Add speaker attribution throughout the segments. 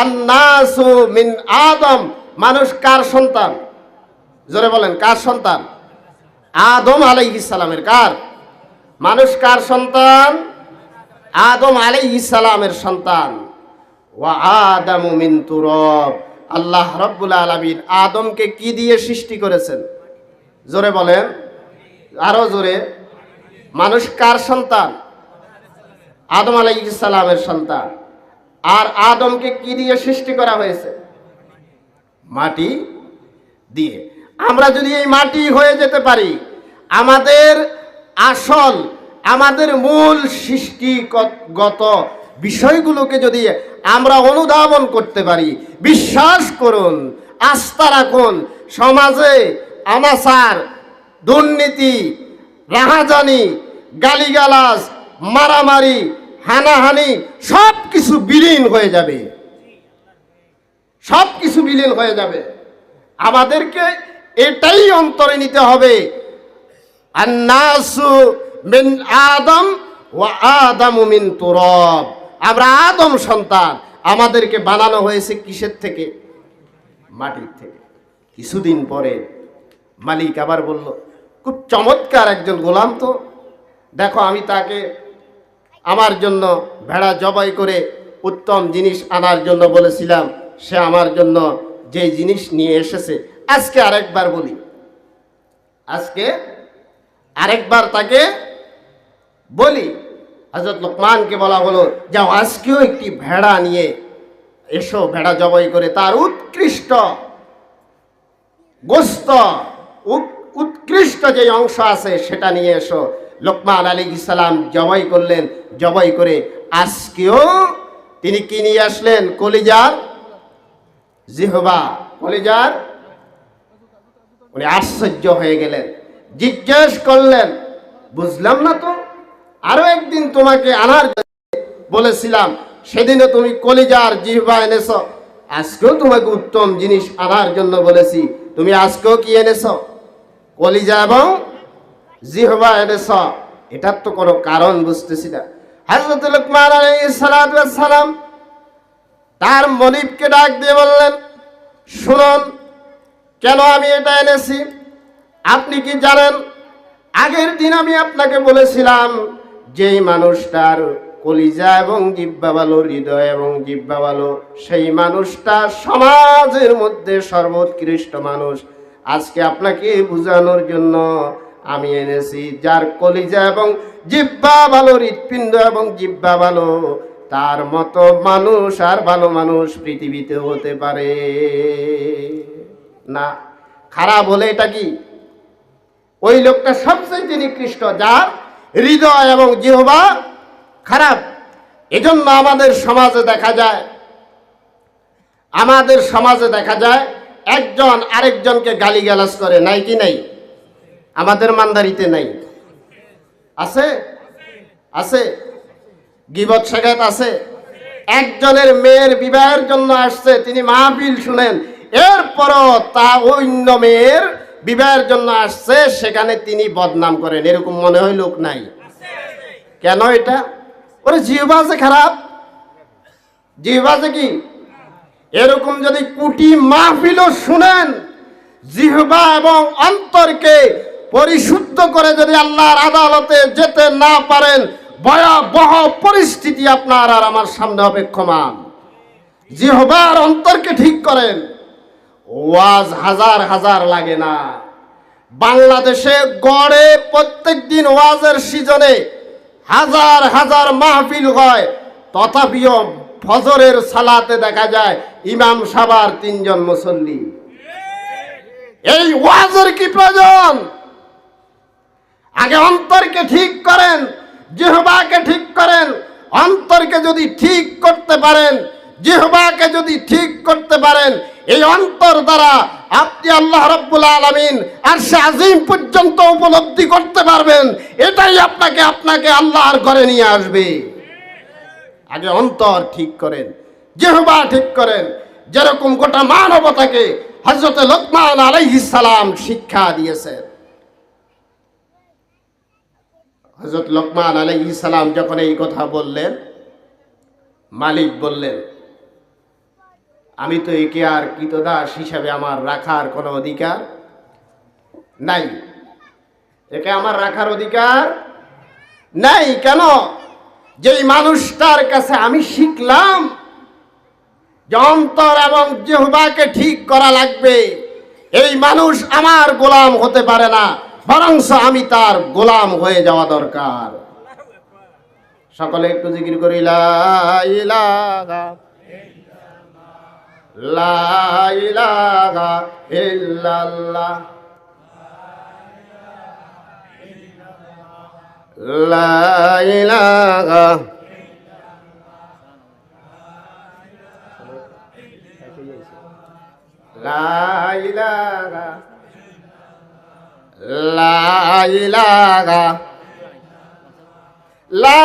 Speaker 1: আন্নাসু মিন আদম। মানুষ কার সন্তান? জোরে বলেন, কার সন্তান? আদম সালামের কার? মানুষ কার সন্তান? আদম সালামের সন্তান। ওয়া আদামু মিন তুরব। আল্লাহ রাব্বুল আলামিন আদমকে কি দিয়ে সৃষ্টি করেছেন? জোরে বলেন, আরও জোরে। মানুষ কার সন্তান? আদম আলাইহিস সালামের সন্তান। আর আদমকে কি দিয়ে সৃষ্টি করা হয়েছে? মাটি দিয়ে। আমরা যদি এই মাটি হয়ে যেতে পারি, আমাদের আসল, আমাদের মূল সৃষ্টিগত বিষয়গুলোকে যদি আমরা অনুধাবন করতে পারি, বিশ্বাস করুন, আস্থা রাখুন, সমাজে অনাচার দুর্নীতি, রাহাজানি, গালিগালাজ, মারামারি হানাহানি সব কিছু বিলীন হয়ে যাবে। সব কিছু বিলীন হয়ে যাবে। আমাদেরকে এটাই অন্তরে নিতে হবে। মিন আদম ও আদামু মিন তুরব। আমরা আদম সন্তান। আমাদেরকে বানানো হয়েছে কিসের থেকে? মাটির থেকে। কিছুদিন পরে মালিক আবার বলল, খুব চমৎকার একজন গোলাম তো। দেখো আমি তাকে আমার জন্য ভেড়া জবাই করে উত্তম জিনিস আনার জন্য বলেছিলাম, সে আমার জন্য যে জিনিস নিয়ে এসেছে। আজকে আরেকবার বলি। আজকে আরেকবার তাকে বলি। হজরত লোকমানকে বলা হলো, যাও আজকেও একটি ভেড়া নিয়ে এসো, ভেড়া জবাই করে। তার উৎকৃষ্ট গোস্ত, উৎ- উৎকৃষ্ট যে অংশ আছে সেটা নিয়ে এসো। লোকমান আলী ইসালাম জবাই করলেন, জবাই করে আজকেও তিনি কি নিয়ে আসলেন? কলিজার জিহবা, কলিজার? উনি আশ্চর্য হয়ে গেলেন, জিজ্ঞেস করলেন, বুঝলাম না তো, আরও একদিন তোমাকে আনার বলেছিলাম সেদিনে তুমি কলিজার জিহবা এনেছ, আজকেও তোমাকে উত্তম জিনিস আনার জন্য বলেছি, তুমি আজকেও কি এনেছ? কলিজা এবং জিহবা এনেছ এটার তো কোনো কারণ বুঝতেছি না। হাজরত লোকমান সালাম তার মনিবকে ডাক দিয়ে বললেন, শুনুন, কেন আমি এটা এনেছি? আপনি কি জানেন? আগের দিন আমি আপনাকে বলেছিলাম যেই মানুষটার কলিজা এবং জিব্বা ভালো, হৃদয় এবং জিব্বা ভালো, সেই মানুষটা সমাজের মধ্যে সর্বোৎকৃষ্ট মানুষ। আজকে আপনাকে বোঝানোর জন্য আমি এনেছি, যার কলিজা এবং জিব্বা ভালো, হৃৎপিণ্ড এবং জিব্বা ভালো। তার মতো মানুষ আর ভালো মানুষ পৃথিবীতে হতে পারে। না, খারাপ হলে এটা কি? ওই লোকটা সবচেয়ে নিকৃষ্ট যার হৃদয় এবং জিহবা খারাপ। এজন্য আমাদের সমাজে দেখা যায়, আমাদের সমাজে দেখা যায়, একজন আরেকজনকে গালিগালাজ করে, নাই কি নাই? আমাদের মান্দারিতে নাই। আছে? আছে। গিবত শেখাত আছে। একজনের মেয়ের বিবাহের জন্য আসছে, তিনি মাহফিল শুনেন। এরপরও তা অন্য মেয়ের বিবাহের জন্য আসছে, সেখানে তিনি বদনাম করেন। এরকম মনে হয় লোক নাই। কেন এটা? ওরে জিহবাজে খারাপ। জিহবাজে কি? এরকম যদি কুটি মাহফিলও শুনেন, জিহবা এবং অন্তরকে পরিশুদ্ধ করে যদি আল্লাহর আদালতে যেতে না পারেন, ভয়াবহ পরিস্থিতি আপনার আর আমার সামনে অপেক্ষমান। জিহবার অন্তরকে ঠিক করেন, ওয়াজ হাজার হাজার লাগে না। বাংলাদেশে গড়ে প্রত্যেক দিন ওয়াজের সিজনে হাজার হাজার মাহফিল হয়, তথাপিও ফজরের সালাতে দেখা যায় ইমাম সাবার তিনজন মুসল্লি। এই ওয়াজের কি প্রয়োজন? আগে অন্তরকে ঠিক করেন, জিহবাকে ঠিক করেন, অন্তরকে যদি ঠিক করতে পারেন, জিহবাকে যদি ঠিক করতে পারেন, এই অন্তর দ্বারা আপনি আল্লাহ রব্বুল আলমিন আর সে আজিম পর্যন্ত উপলব্ধি করতে পারবেন। এটাই আপনাকে আপনাকে আল্লাহর ঘরে নিয়ে আসবে। আগে অন্তর ঠিক করেন, জেহবা ঠিক করেন। যেরকম গোটা মানবতাকে হজরত লোকমান আলাইহিস সালাম শিক্ষা দিয়েছেন। হজরত লকমান আলাইহিস সালাম যখন এই কথা বললেন, মালিক বললেন, আমি তো একে আর কৃতদাস হিসাবে আমার রাখার কোনো অধিকার নাই। একে আমার রাখার অধিকার নাই কেন? যেই মানুষটার কাছে আমি শিখলাম যে অন্তর এবং জেহবাকে ঠিক করা লাগবে, এই মানুষ আমার গোলাম হতে পারে না। বরংস আমি তার গোলাম হয়ে যাওয়া দরকার। সকলে একটু জিকির করি, লা ইলাহা লা ইলাহা ইল্লাল্লাহ। লা ইলাহা লা ইলাহা লা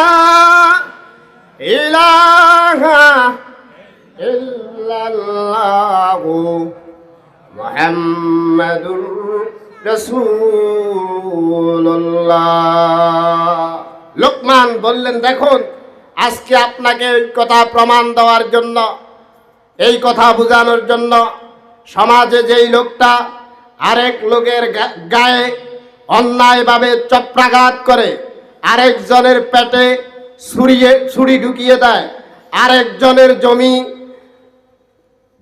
Speaker 1: ইলাহা ইল্লাল্লাহু মুহাম্মাদুর রাসূলুল্লাহ। লোকমান বললেন, দেখুন, আজকে আপনাকে ওই কথা প্রমাণ দেওয়ার জন্য, এই কথা বোঝানোর জন্য সমাজে যেই লোকটা আরেক লোকের গায়ে অন্যায়ভাবে চপ্রাঘাত করে, আরেকজনের পেটে ছুরিয়ে ছুরি ঢুকিয়ে দেয়, আরেকজনের জমি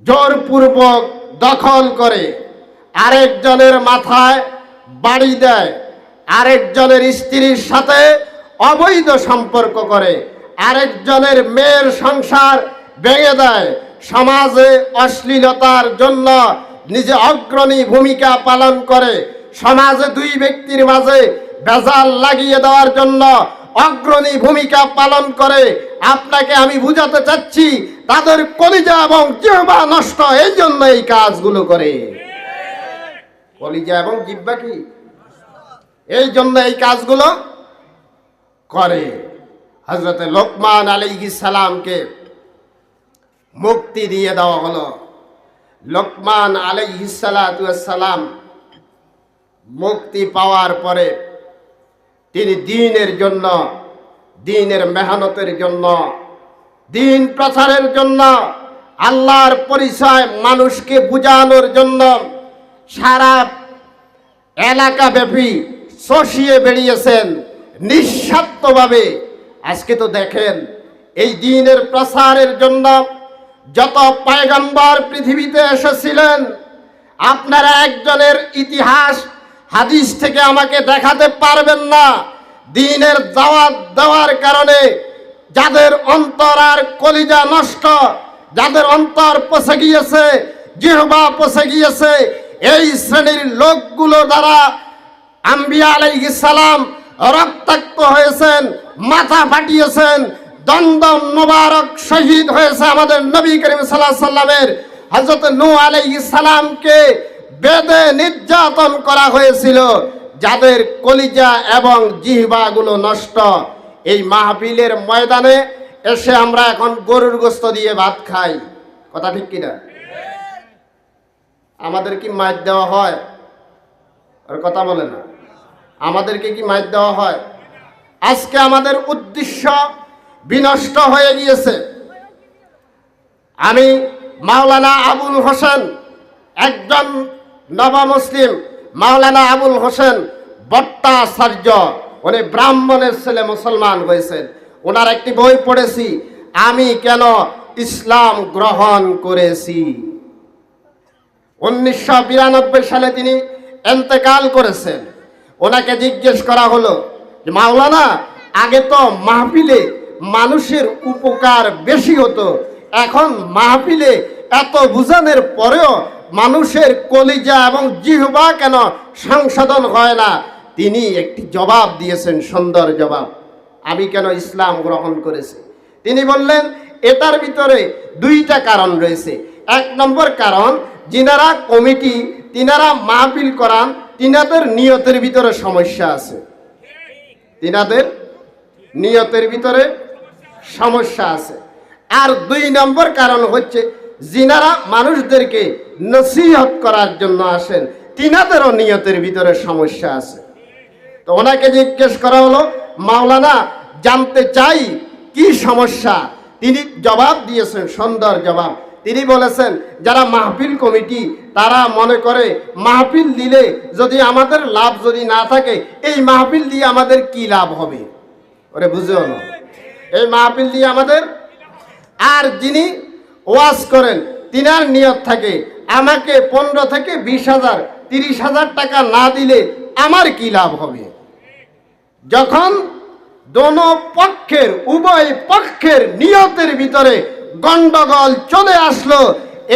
Speaker 1: জোরপূর্বক দখল করে, আরেকজনের মাথায় বাড়ি দেয়, আরেকজনের স্ত্রীর সাথে অবৈধ সম্পর্ক করে, আরেকজনের মেয়ের সংসার ভেঙে দেয়। সমাজে অশ্লীলতার জন্য নিজে অগ্রণী ভূমিকা পালন করে সমাজে দুই ব্যক্তির মাঝে বেজাল লাগিয়ে দেওয়ার জন্য অগ্রণী ভূমিকা পালন করে। আপনাকে আমি বুঝাতে চাচ্ছি, তাদের কলিজা এবং জিহ্বা নষ্ট এই জন্য এই কাজগুলো করে। কলিজা এবং জিহ্বা কি? এই জন্য এই কাজগুলো করে। হজরতে লোকমান আলী সালামকে মুক্তি দিয়ে দেওয়া হলো। লোকমান আলী সালাম মুক্তি পাওয়ার পরে তিনি দিনের জন্য, দিনের মেহনতের জন্য, দিন প্রচারের জন্য, আল্লাহর পরিচয় মানুষকে বুঝানোর জন্য সারা এলাকাব্যাপী চষিয়ে বেরিয়েছেন। নিঃস্বার্থভাবে আজকে তো দেখেন, এই দিনের প্রসারের জন্য যত পায়গম্বর পৃথিবীতে এসেছিলেন, আপনারা একজনের ইতিহাস, হাদিস থেকে আমাকে দেখাতে পারবেন না। দিনের দাওয়াত দেওয়ার কারণে যাদের অন্তর আর কলিজা নষ্ট, যাদের অন্তর পচে গিয়েছে, জিহবা পচে গিয়েছে, এই শ্রেণির লোকগুলো দ্বারা আম্বিয়া আলাইহিস সালাম রক্তাক্ত হয়েছেন, মাথা ফাটিয়েছেন দন্দ মোবারক শহীদ হয়েছে আমাদের নবী করিম সাল্লাহ সাল্লামের। হজরত নু আলাইহিস সালামকে বেদে নির্যাতন করা হয়েছিল, যাদের কলিজা এবং জিহবাগুলো নষ্ট। এই মাহফিলের ময়দানে এসে আমরা এখন গরুর গোস্ত দিয়ে ভাত খাই। কথা ঠিক কিনা? আমাদের কি মাছ দেওয়া হয়? আর কথা বলে না। আমাদেরকে কি মাছ দেওয়া হয়? আজকে আমাদের উদ্দেশ্য বিনষ্ট হয়ে গিয়েছে। আমি মাওলানা আবুল হোসেন, একজন নব মুসলিম, মাওলানা আবুল হোসেন ভট্টাচার্য উনি ব্রাহ্মণের ছেলে মুসলমান হয়েছেন। ওনার একটি বই পড়েছি, আমি কেন ইসলাম গ্রহণ করেছি? উনিশশো বিরানব্বই সালে তিনি এন্তেকাল করেছেন। ওনাকে জিজ্ঞেস করা হলো, মাওলানা, আগে তো মাহফিলে মানুষের উপকার বেশি হতো। এখন মাহফিলে এত বুঝানোর পরেও মানুষের কলিজা এবং জিহবা কেন সংশোধন হয় না? তিনি একটি জবাব দিয়েছেন, সুন্দর জবাব। আমি কেন ইসলাম গ্রহণ করেছি? তিনি বললেন, এটার ভিতরে দুইটা কারণ রয়েছে। এক নম্বর কারণ, যিনারা কমিটি, তিনারা মাহফিল করান, তিনাদের নিয়তের ভিতরে সমস্যা আছে। তিনাদের নিয়তের ভিতরে সমস্যা আছে। আর দুই নম্বর কারণ হচ্ছে যিনারা মানুষদেরকে নসিহত করার জন্য আসেন, তিনাদেরও নিয়তের ভিতরে সমস্যা আছে। তো ওনাকে জিজ্ঞেস করা হলো, মাওলানা, জানতে চাই কি সমস্যা? তিনি জবাব দিয়েছেন, সুন্দর জবাব। তিনি বলেছেন, যারা মাহফিল কমিটি, তারা মনে করে মাহফিল দিলে যদি আমাদের লাভ যদি না থাকে, এই মাহফিল দিয়ে আমাদের কি লাভ হবে? ওরে বুঝে হলো। এই মাহফিল দিয়ে আমাদের আর যিনি ওয়াজ করেন, তিনার নিয়ত থাকে, আমাকে পনেরো থেকে বিশ হাজার, তিরিশ হাজার টাকা না দিলে আমার কি লাভ হবে? যখন দোনো পক্ষের, উভয় পক্ষের নিয়তের ভিতরে গন্ডগোল চলে আসলো,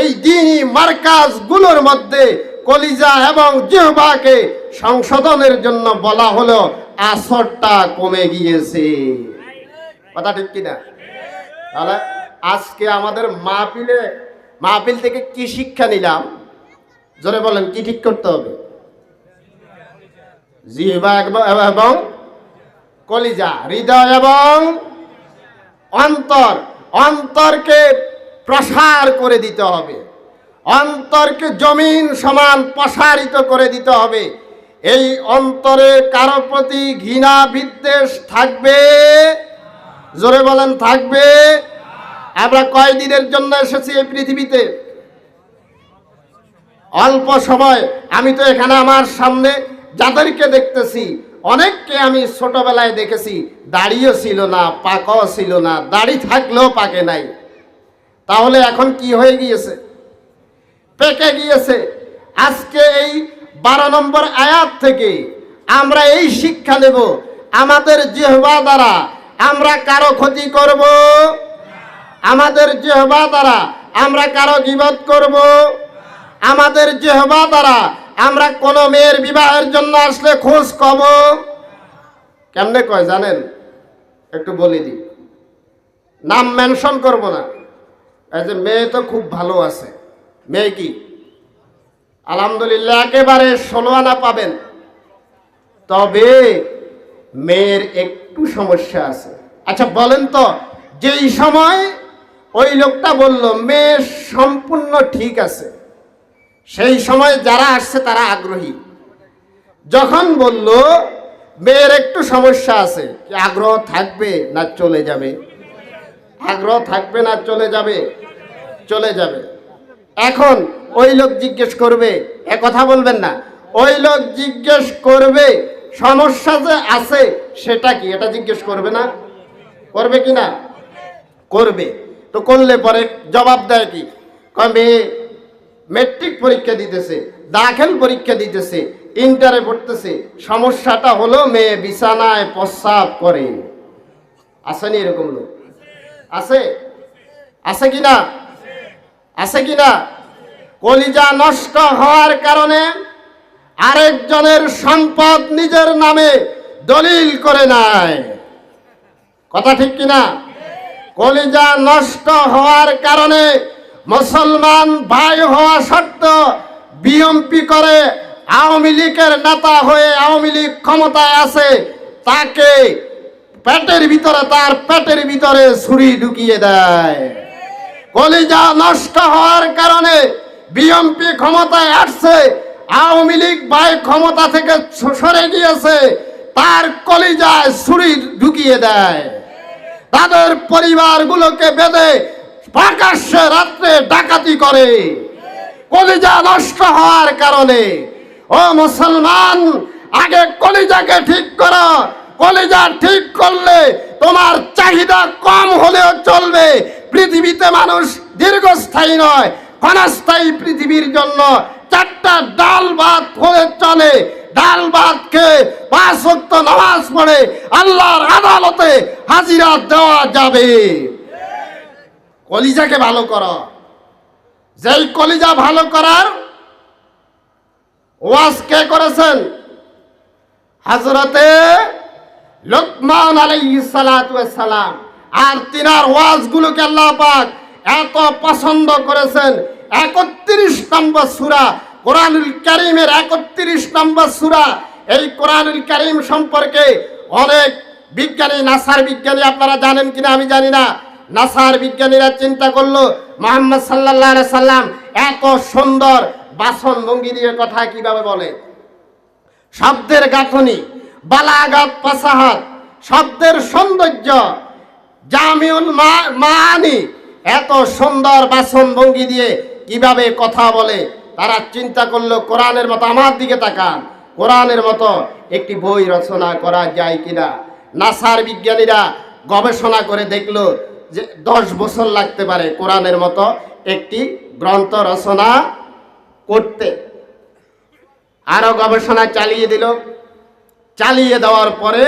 Speaker 1: এই দিনই মার্কাজগুলোর মধ্যে কলিজা এবং জিহবাকে সংশোধনের জন্য বলা হলো, আসরটা কমে গিয়েছে। কথা ঠিক কিনা? তাহলে আজকে আমাদের মাহফিলে, মাহফিল থেকে কি শিক্ষা নিলাম? জোরে বলেন, কি ঠিক করতে হবে? জিহবা এবং কলিজা, হৃদয় এবং অন্তর। অন্তরকে প্রসার করে দিতে হবে। অন্তরকে জমিন সমান প্রসারিত করে দিতে হবে। এই অন্তরে কারও প্রতি ঘৃণা বিদ্বেষ থাকবে জোরে বলেন, থাকবে। আমরা কয়দিনের জন্য এসেছি এই পৃথিবীতে? অল্প সময়। আমি তো এখানে আমার সামনে যাদেরকে দেখতেছি, অনেককে আমি ছোটবেলায় দেখেছি। দাড়িও ছিল না, পাকাও ছিল না, দাড়ি থাকলেও পাকে নাই। তাহলে এখন কি হয়ে গিয়েছে? পেকে গিয়েছে। আজকে এই বারো নম্বর আয়াত থেকে আমরা এই শিক্ষা নেব। আমাদের জেহবা দ্বারা আমরা কারও ক্ষতি করব? আমাদের জেহবা দ্বারা আমরা কারও গিবত করব? আমাদের জেহবা দ্বারা আমরা কোনো মেয়ের বিবাহের জন্য আসলে খোঁজ কব? কেমনে কয় জানেন? একটু বলে দিই। নাম মেনশন করব না। এই যে মেয়ে তো খুব ভালো আছে। মেয়ে কি? আলহামদুলিল্লাহ, একেবারে ষোলো আনা পাবেন। তবে মেয়ের একটু সমস্যা আছে। আচ্ছা বলেন তো, যেই সময় ওই লোকটা বলল মেয়ে সম্পূর্ণ ঠিক আছে। সেই সময় যারা আসছে, তারা আগ্রহী। যখন বলল, মেয়ের একটু সমস্যা আছে আগ্রহ থাকবে না চলে যাবে? আগ্রহ থাকবে না, চলে যাবে চলে যাবে। এখন ওই লোক জিজ্ঞেস করবে, এ কথা বলবেন না, ওই লোক জিজ্ঞেস করবে সমস্যা যে আছে, সেটা কি? এটা জিজ্ঞেস করবে না? করবে কি না? করবে। তো করলে পরে জবাব দেয় কি? মেয়ে মেট্রিক পরীক্ষা দিতেছে, দাখিল পরীক্ষা দিতেছে ইন্টারে পড়তেছে। সমস্যাটা হলো মেয়ে বিছানায় প্রস্রাব করে। আসেনি এরকম লোক? আছে? আছে কি না? আছে কি না? কলিজা নষ্ট হওয়ার কারণে আরেকজনের সম্পদ নিজের নামে দলিল করে নেয়। কথা ঠিক কিনা? কলিজা নষ্ট হওয়ার কারণে মুসলমান ভাই হওয়া সত্ত্বেও বিএমপি করে আওয়ামী লীগের নেতা হয়ে আওয়ামী লীগ ক্ষমতায় আছে, তাকে পেটের ভিতরে, তার পেটের ভিতরে ছুরি ঢুকিয়ে দেয়। কলিজা নষ্ট হওয়ার কারণে বিএমপি ক্ষমতায় আসছে আওয়ামী লীগ ভাই ক্ষমতা থেকে সরে গিয়েছে, তার কলিজায় ছুরি ঢুকিয়ে দেয়। তাদের পরিবারগুলোকে বেঁধে প্রকাশ্যে রাত্রে ডাকাতি করে। কলিজা নষ্ট হওয়ার কারণে, ও মুসলমান, আগে কলিজাকে ঠিক করো, কলিজা ঠিক করলে তোমার চাহিদা কম হলেও চলবে। পৃথিবীতে মানুষ দীর্ঘস্থায়ী নয়, ক্ষণস্থায়ী পৃথিবীর জন্য চারটা ডাল ভাত হলে চলে। ডাল ভাত খেয়ে পাঁচ নামাজ পড়ে আল্লাহর আদালতে হাজিরা দেওয়া যাবে। কলিজাকে ভালো করো। যেই কলিজা ভালো করার ওয়াজ কে করেছেন? হাজরতে লোকমান সালাম আর তিনার ওয়াজগুলোকে আল্লাহ পাক এত পছন্দ করেছেন একত্রিশ নম্বর সূরা, কোরআনুল করিমের একত্রিশ নম্বর সূরা। এই কোরআনুল করিম সম্পর্কে অনেক বিজ্ঞানী, নাসার বিজ্ঞানী আপনারা জানেন কিনা আমি জানি না। নাসার বিজ্ঞানীরা চিন্তা করল, মোহাম্মদ আলাইহি সাল্লাম এত সুন্দর বাসন ভঙ্গি দিয়ে কথা কীভাবে বলে? শব্দের গাঁথনি, বালাগাত পাসাহাত, শব্দের সৌন্দর্য, জামিউল মানি এত সুন্দর বাসন ভঙ্গি দিয়ে কীভাবে কথা বলে, তারা চিন্তা করল, কোরআনের মতো আমার দিকে তাকান। কোরআনের মতো একটি বই রচনা করা যায় কিনা? নাসার বিজ্ঞানীরা গবেষণা করে দেখল যে দশ বছর লাগতে পারে কোরআনের মতো একটি গ্রন্থ রচনা করতে। আরও গবেষণা চালিয়ে দিল। চালিয়ে দেওয়ার পরে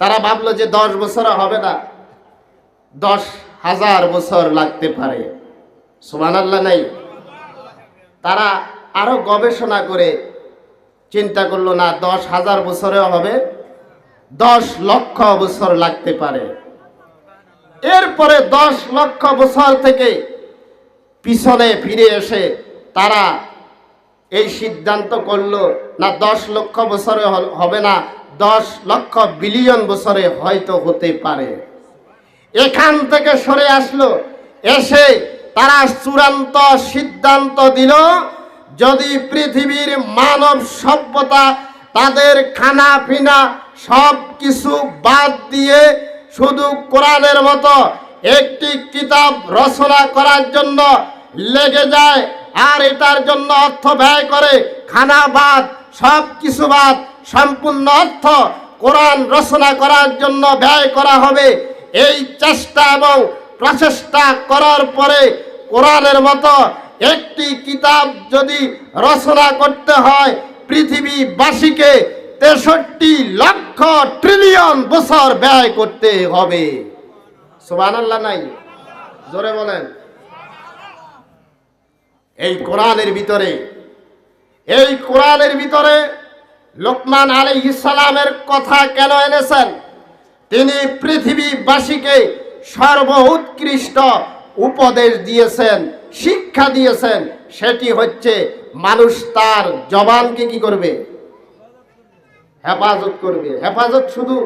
Speaker 1: তারা ভাবলো যে দশ বছর হবে না, দশ হাজার বছর লাগতে পারে। সুমান আল্লাহ নাই। তারা আরও গবেষণা করে চিন্তা করল, না, দশ হাজার বছরেও হবে, দশ লক্ষ বছর লাগতে পারে। এরপরে দশ লক্ষ বছর থেকে পিছনে ফিরে এসে তারা এই সিদ্ধান্ত করল, না, দশ লক্ষ বছরে হবে না, দশ লক্ষ বিলিয়ন বছরে হয়তো হতে পারে। এখান থেকে সরে আসলো, এসে তারা চূড়ান্ত সিদ্ধান্ত দিল, যদি পৃথিবীর মানব সভ্যতা তাদের খানা পিনা সব কিছু বাদ দিয়ে শুধু কোরআনের মতো একটি কিতাব রচনা করার জন্য লেগে যায়, আর এটার জন্য অর্থ ব্যয় করে খানা বাদ, সব কিছু বাদ, সম্পূর্ণ অর্থ কোরআন রচনা করার জন্য ব্যয় করা হবে, এই চেষ্টা এবং প্রচেষ্টা করার পরে কোরআনের মতো একটি কিতাব যদি রচনা করতে হয়, পৃথিবীবাসীকে তেষট্টি লক্ষ ট্রিলিয়ন বছর ব্যয় করতে হবে। সুবান নাই? জোরে বলেন। এই কোরআনের ভিতরে, এই কোরআনের ভিতরে লোকমান আলী ইসালামের কথা কেন এনেছেন? তিনি পৃথিবীবাসীকে সর্বোৎকৃষ্ট উপদেশ দিয়েছেন, শিক্ষা দিয়েছেন, সেটি হচ্ছে মানুষ তার জবানকে কি করবে? হেফাজত করবে। হেফাজত শুধু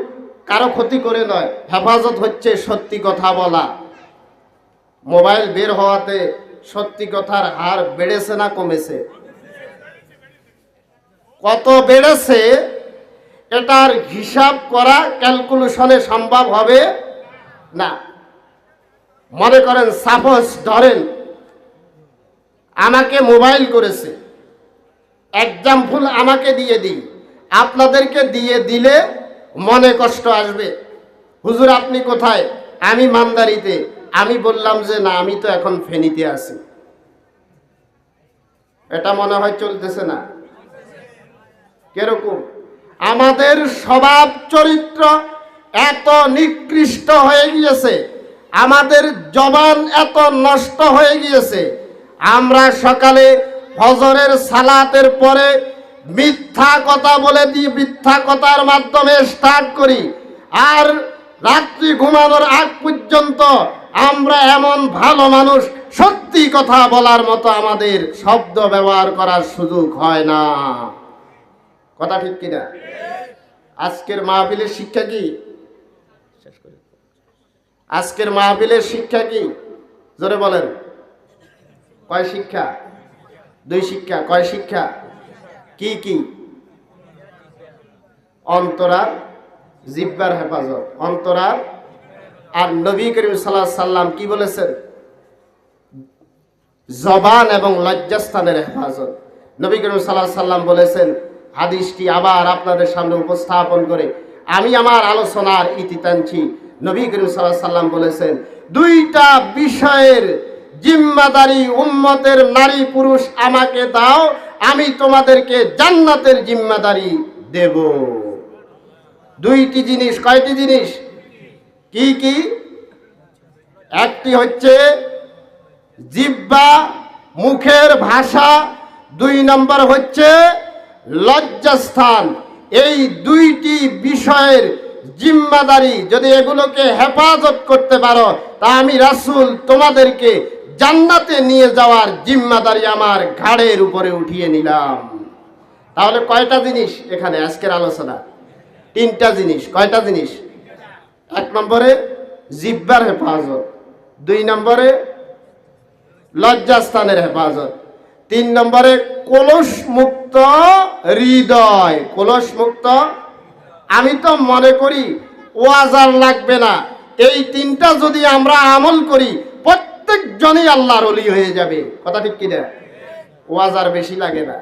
Speaker 1: কারও ক্ষতি করে নয়, হেফাজত হচ্ছে সত্যি কথা বলা। মোবাইল বের হওয়াতে সত্যি কথার হার বেড়েছে না কমেছে? কত বেড়েছে, এটার হিসাব করা ক্যালকুলেশনে সম্ভব হবে? না। মনে করেন সাপোজ ধরেন, আমাকে মোবাইল করেছে। এক্সাম্পল আমাকে দিয়ে দিই। আপনাদেরকে দিয়ে দিলে মনে কষ্ট আসবে। হুজুর, আপনি কোথায়? আমি মান্দারিতে। আমি বললাম যে, না, আমি তো এখন ফেনীতে আছি। এটা মনে হয় চলতেছে না? কীরকম? আমাদের স্বভাব চরিত্র এত নিকৃষ্ট হয়ে গিয়েছে। আমাদের জবান এত নষ্ট হয়ে গিয়েছে। আমরা সকালে ফজরের সালাতের পরে মিথ্যা কথা বলে দিই মিথ্যা কথার মাধ্যমে স্টার্ট করি। আর রাত্রি ঘুমানোর আগ পর্যন্ত আমরা এমন ভালো মানুষ, সত্যি কথা বলার মতো আমাদের শব্দ ব্যবহার করার সুযোগ হয় না। কথা ঠিক কিনা? আজকের মাহফিলের শিক্ষা কি। আজকের মাহফিলের শিক্ষা কি? জোরে বলেন। কয় শিক্ষা? দুই শিক্ষা। কয় শিক্ষা? কি কি? অন্তরার জিব্বার হেফাজত। অন্তরার আর নবী করিম সাল্লাহ সাল্লাম কি বলেছেন? জবান এবং লজ্জাস্থানের হেফাজত। নবী করিম সাল্লাহ সাল্লাম বলেছেন, হাদিসটি আবার আপনাদের সামনে উপস্থাপন করে, আমি আমার আলোচনার ইতি টানছি। নবী করিম সাল্লাম বলেছেন, দুইটা বিষয়ের জিম্মাদারি উম্মতের নারী পুরুষ আমাকে দাও, আমি তোমাদেরকে জান্নাতের জিম্মাদারি দেব। দুইটি জিনিস, কয়টি জিনিস? কি কি? একটি হচ্ছে জিব্বা মুখের ভাষা, দুই নম্বর হচ্ছে লজ্জাস্থান। এই দুইটি বিষয়ের জিম্মাদারি যদি এগুলোকে হেফাজত করতে পারো, তা আমি রাসূল তোমাদেরকে জান্নাতে নিয়ে যাওয়ার জিম্মাদারি আমার ঘাড়ের উপরে উঠিয়ে নিলাম। তাহলে কয়টা জিনিস এখানে আজকের আলোচনা? তিনটা জিনিস। কয়টা জিনিস? এক নম্বরে জিব্বার হেফাজত। দুই নম্বরে লজ্জাস্থানের হেফাজত। তিন নম্বরে কলস মুক্ত হৃদয়। কলস মুক্ত আমি তো মনে করি ওয়াজার লাগবে না। এই তিনটা যদি আমরা আমল করি প্রত্যেক প্রত্যেকজনই আল্লাহর অলি হয়ে যাবে। কথা ঠিক কিনা? ওয়াজ আর বেশি লাগে না।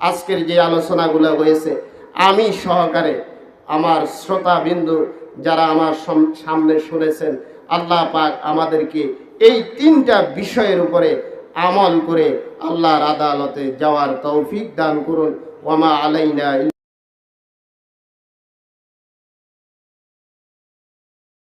Speaker 1: আজকের যে আলোচনাগুলো হয়েছে, আমি সহকারে আমার শ্রোতা বিন্দু যারা আমার সম- সামনে শুনেছেন, আল্লাহ পাক আমাদেরকে এই তিনটা বিষয়ের উপরে আমল করে আল্লাহর আদালতে যাওয়ার তৌফিক দান করুন। ওয়ামা আলাইনা